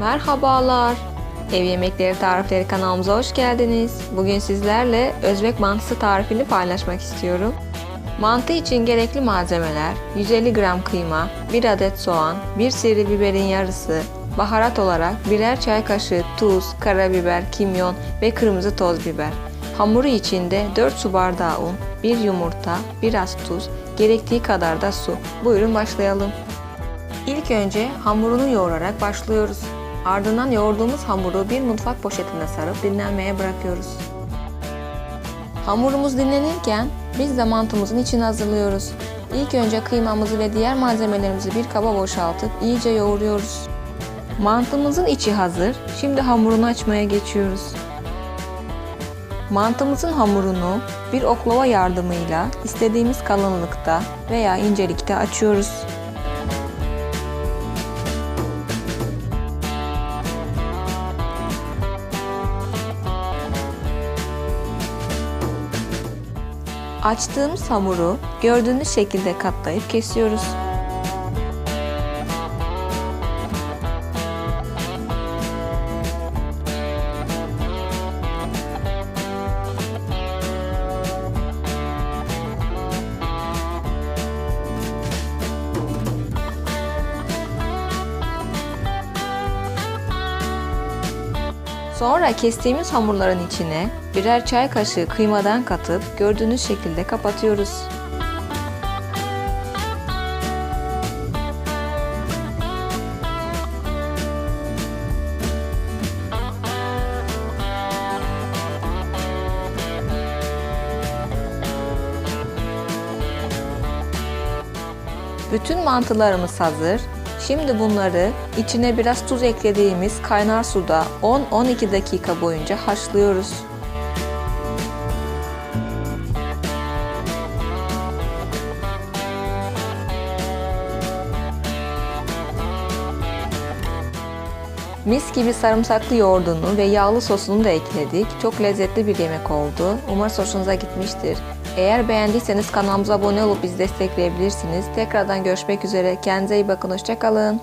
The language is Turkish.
Merhabalar. Ev Yemekleri Tarifleri kanalımıza hoş geldiniz. Bugün sizlerle Özbek mantısı tarifini paylaşmak istiyorum. Mantı için gerekli malzemeler 150 gram kıyma, 1 adet soğan, 1 sivri biberin yarısı, baharat olarak birer çay kaşığı tuz, karabiber, kimyon ve kırmızı toz biber. Hamuru içinde 4 su bardağı un, 1 yumurta, biraz tuz, gerektiği kadar da su. Buyurun başlayalım. İlk önce hamurunu yoğurarak başlıyoruz. Ardından yoğurduğumuz hamuru bir mutfak poşetine sarıp dinlenmeye bırakıyoruz. Hamurumuz dinlenirken biz de mantımızın içini hazırlıyoruz. İlk önce kıymamızı ve diğer malzemelerimizi bir kaba boşaltıp iyice yoğuruyoruz. Mantımızın içi hazır. Şimdi hamurunu açmaya geçiyoruz. Mantımızın hamurunu bir oklava yardımıyla istediğimiz kalınlıkta veya incelikte açıyoruz. Açtığımız hamuru gördüğünüz şekilde katlayıp kesiyoruz. Sonra kestiğimiz hamurların içine birer çay kaşığı kıymadan katıp gördüğünüz şekilde kapatıyoruz. Bütün mantılarımız hazır. Şimdi bunları içine biraz tuz eklediğimiz kaynar suda 10-12 dakika boyunca haşlıyoruz. Mis gibi sarımsaklı yoğurdunu ve yağlı sosunu da ekledik. Çok lezzetli bir yemek oldu. Umarım hoşunuza gitmiştir. Eğer beğendiyseniz kanalımıza abone olup bizi destekleyebilirsiniz. Tekrardan görüşmek üzere. Kendinize iyi bakın. Hoşçakalın.